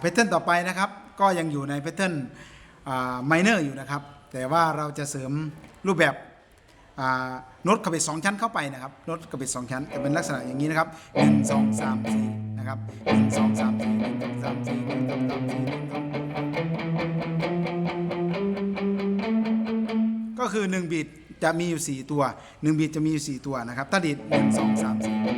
แพทเทิร์นต่อไปนะครับ ก็ยังอยู่ในแพทเทิร์นไมเนอร์อยู่นะครับ แต่ว่าเราจะเสริมรูปแบบโน้ตกระเบ็ดสองชั้นเข้าไปนะครับโน้ตกระเบ็ดสองชั้นจะเป็นลักษณะอย่างนี้นะครับหนึ่งสองสามสี่นะครับหนึ่งสองสามสี่หนึ่งสองสามสี่หนึ่งสองสามสี่หนึ่งสองก็คือ1บีทจะมีอยู่4ตัว1บีทจะมีอยู่4ตัวนะครับถ้าดีด1 2 3 4นะครับ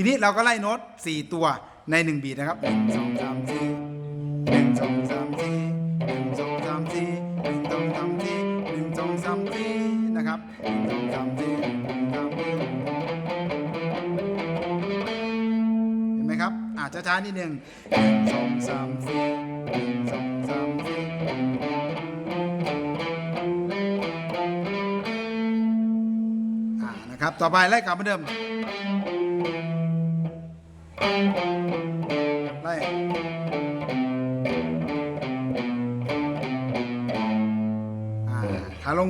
ทีนี้เราก็ไล่โน้ต 4 ตัวใน 1 บีทนะครับ 1 2 3 4 1 2 3 4 1 2 3 4 1 2 3 4 1 2 3 4นะครับ1 2 3 4 1 2 3 4เห็นไหมครับ อาจจะช้าๆนิดนึงหนึ่งสองสามสี่หนึ่งสองสามสี่อ่านะครับ ต่อไปไล่กลับมาเดิม ไล่อ่าขาลง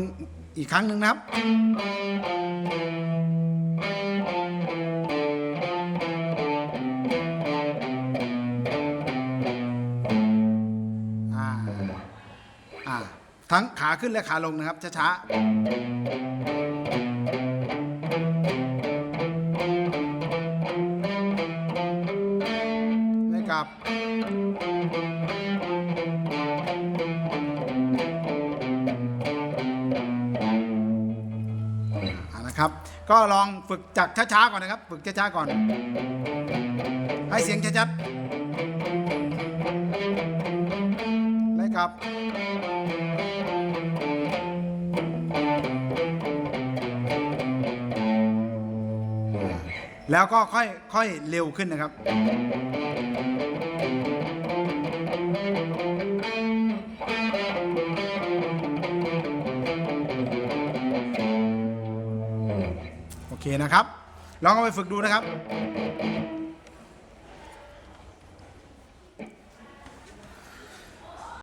อีกครั้งหนึ่งนะครับ อ่า อ่า ทั้งขาขึ้นและขาลงนะครับ ช้าๆับ นะครับ ก็ลองฝึกจากช้าๆก่อนนะครับ ฝึกช้าๆก่อน ให้เสียงชัดๆไล่กลับแล้วก็ค่อยค่อยเร็วขึ้นนะครับ เคนะครับ ลองเอาไปฝึกดูนะครับ